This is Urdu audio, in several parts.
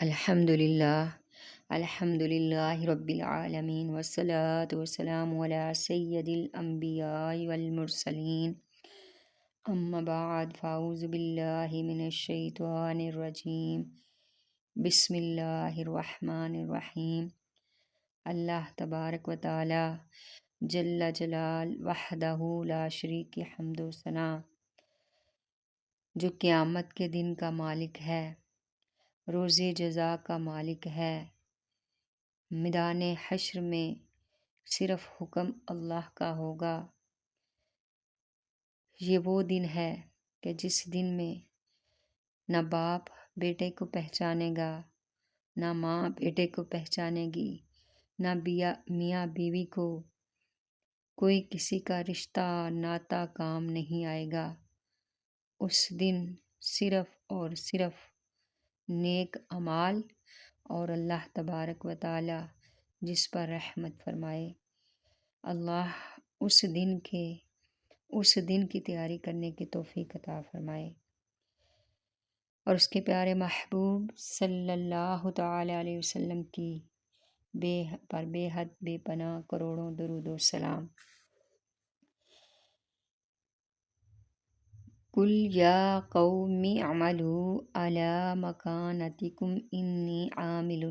الحمد للہ الحمد للہ رب العالمین وسلاۃ وسلام علی سید الانبیاء والمرسلین اما بعد فاعوذ باللہ من الشیطان الرجیم بسم اللہ الرحمن الرحیم اللہ تبارک و تعالی جل جلال وحدہ لا شریک حمد و ثنا جو قیامت کے دن کا مالک ہے. روز جزا کا مالک ہے۔ میدان حشر میں صرف حکم اللہ کا ہوگا۔ یہ وہ دن ہے کہ جس دن میں نہ باپ بیٹے کو پہچانے گا، نہ ماں بیٹے کو پہچانے گی، نہ بیا، میاں بیوی کو۔ کوئی کسی کا رشتہ، ناتا، کام نہیں آئے گا۔ اس دن صرف اور صرف نیک امال اور اللہ تبارک و تعالی جس پر رحمت فرمائے۔ اللہ اس دن کے، اس دن کی تیاری کرنے کی توفیق عطا فرمائے۔ اور اس کے پیارے محبوب صلی اللہ تعالی علیہ وسلم کی بے، پر بے حد، بے پناہ کروڑوں درود و سلام۔ کل یا قومی عملو علی مکانتکم انی عامل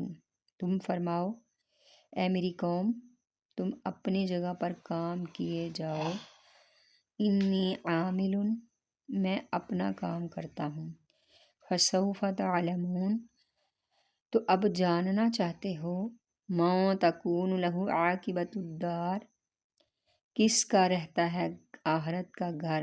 تم فرماؤ، اے میری قوم، تم اپنی جگہ پر کام کیے جاؤ۔ انی عامل، میں اپنا کام کرتا ہوں۔ فسوف تعلمون۔ تو اب جاننا چاہتے ہو، ما تکون لہو عاقبت الدار؟ کس کا رہتا ہے آخرت کا گھر؟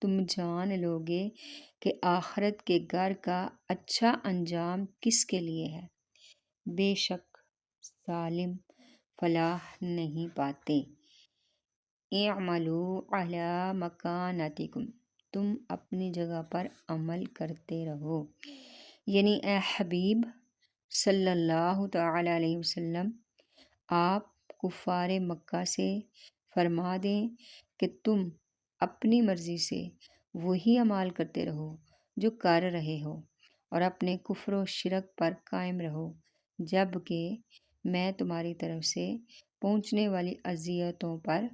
تم جان لو گے کہ آخرت کے گھر کا اچھا انجام کس کے لیے ہے۔ بے شک ظالم فلاح نہیں پاتے۔ اعملو علی مکانتکم، تم اپنی جگہ پر عمل کرتے رہو۔ یعنی اے حبیب صلی اللہ تعالی علیہ وسلم، آپ کفار مکہ سے فرما دیں کہ تم اپنی مرضی سے وہی عمال کرتے رہو جو کر رہے ہو اور اپنے کفر و شرک پر قائم رہو، جبکہ میں تمہاری طرف سے پہنچنے والی اذیتوں پر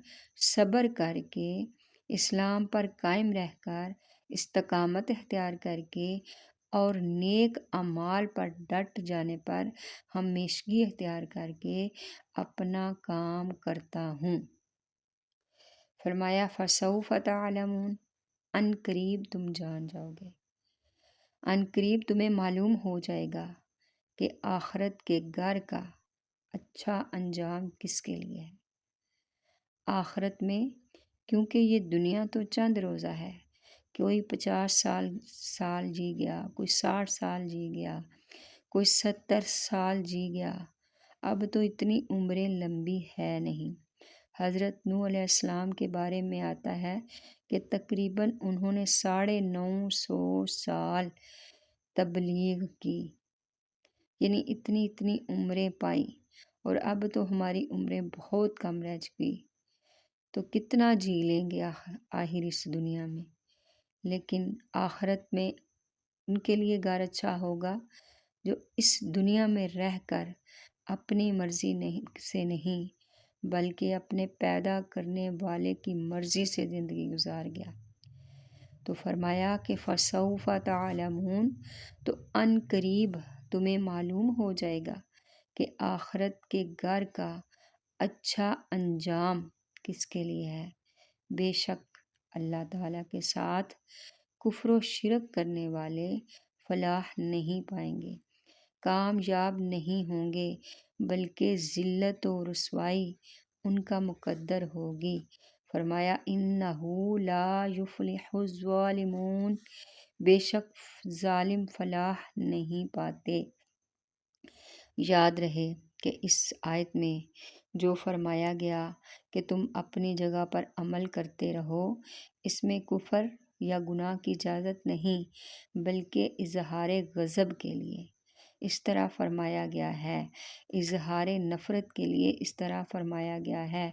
صبر کر کے اسلام پر قائم رہ کر استقامت اختیار کر کے اور نیک اعمال پر ڈٹ جانے پر ہمیشگی اختیار کر کے اپنا کام کرتا ہوں۔ فرمایا فصوف تعلمون، ان قریب تم جان جاؤ گے۔ ان قریب تمہیں معلوم ہو جائے گا کہ آخرت کے گھر کا اچھا انجام کس کے لیے ہے۔ آخرت میں، کیونکہ یہ دنیا تو چند روزہ ہے۔ کوئی پچاس سال سال جی گیا، کوئی ساٹھ سال جی گیا، کوئی ستر سال جی گیا۔ اب تو اتنی عمریں لمبی ہے نہیں۔ حضرت نو علیہ السلام کے بارے میں آتا ہے کہ تقریباً انہوں نے ساڑھے نو سو سال تبلیغ کی یعنی اتنی اتنی عمریں پائی اور اب تو ہماری عمریں بہت کم رہ چکی۔ تو کتنا جی لیں گے آخر اس دنیا میں؟ لیکن آخرت میں ان کے لیے گار اچھا ہوگا جو اس دنیا میں رہ کر اپنی مرضی نہیں، سے نہیں بلکہ اپنے پیدا کرنے والے کی مرضی سے زندگی گزار گیا۔ تو فرمایا کہ فصوف تعلمون، تو ان قریب تمہیں معلوم ہو جائے گا کہ آخرت کے گھر کا اچھا انجام کس کے لیے ہے۔ بے شک اللہ تعالیٰ کے ساتھ کفر و شرک کرنے والے فلاح نہیں پائیں گے، کامیاب نہیں ہوں گے، بلکہ ذلت و رسوائی ان کا مقدر ہوگی۔ فرمایا انہو اس طرح فرمایا گیا ہے۔ اظہار نفرت کے لیے اس طرح فرمایا گیا ہے۔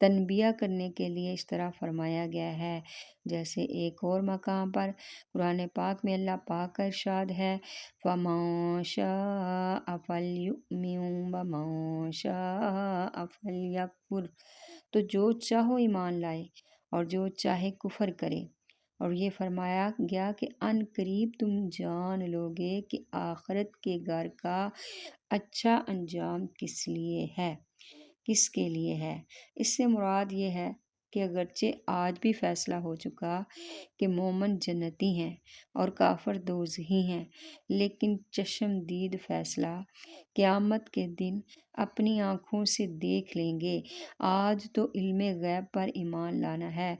تنبیہ کرنے کے لیے اس طرح فرمایا گیا ہے۔ جیسے ایک اور مقام پر، قرآن پاک میں اللہ پاک کا ارشاد ہے فماشا افل بماشا افل یکفر تو جو چاہو ایمان لائے اور جو چاہے کفر کرے۔ اور یہ فرمایا گیا کہ ان قریب تم جان لو گے کہ آخرت کے گھر کا اچھا انجام کس لیے ہے، کس کے لیے ہے۔ اس سے مراد یہ ہے کہ اگرچہ آج بھی فیصلہ ہو چکا کہ مومن جنتی ہیں اور کافر دوزہی ہیں، لیکن چشم دید فیصلہ قیامت کے دن اپنی آنکھوں سے دیکھ لیں گے۔ آج تو علم غیب پر ایمان لانا ہے،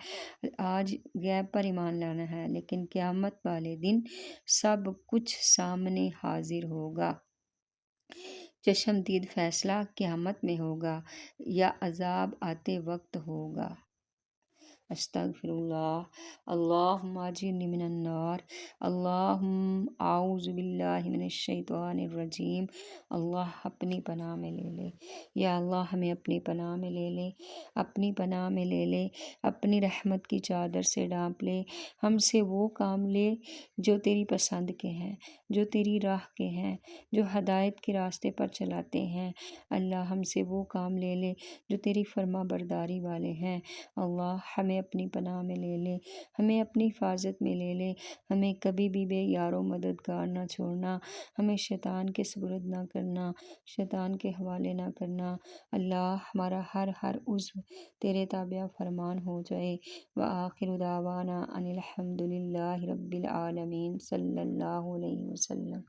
آج غیب پر ایمان لانا ہے، لیکن قیامت والے دن سب کچھ سامنے حاضر ہوگا۔ چشم دید فیصلہ قیامت میں ہوگا یا عذاب آتے وقت ہوگا۔ استغفر اللہ اللہم آجرنی من النار اللہم اعوذ باللہ من الشیطان الرجیم اللہ اپنی پناہ میں لے لے یا اللہ ہمیں اپنی پناہ میں لے لے اپنی پناہ میں لے لے اپنی رحمت کی چادر سے ڈانپ لے ہم سے وہ کام لے جو تیری پسند کے ہیں جو تیری راہ کے ہیں، جو ہدایت کے راستے پر چلاتے ہیں۔ اللہ ہم سے وہ کام لے لے جو تیری فرما برداری والے ہیں۔ اللہ ہمیں اپنی پناہ میں لے لے، ہمیں اپنی حفاظت میں لے لے۔ ہمیں کبھی بھی بے یار و مددگار نہ چھوڑنا، ہمیں شیطان کے سبرد نہ کرنا، شیطان کے حوالے نہ کرنا۔ اللہ ہمارا ہر ہر عضو تیرے تابع فرمان ہو جائے۔ وآخر دعوانا ان الحمد للہ رب العالمین صلی اللہ علیہ وسلم۔ አይደለም።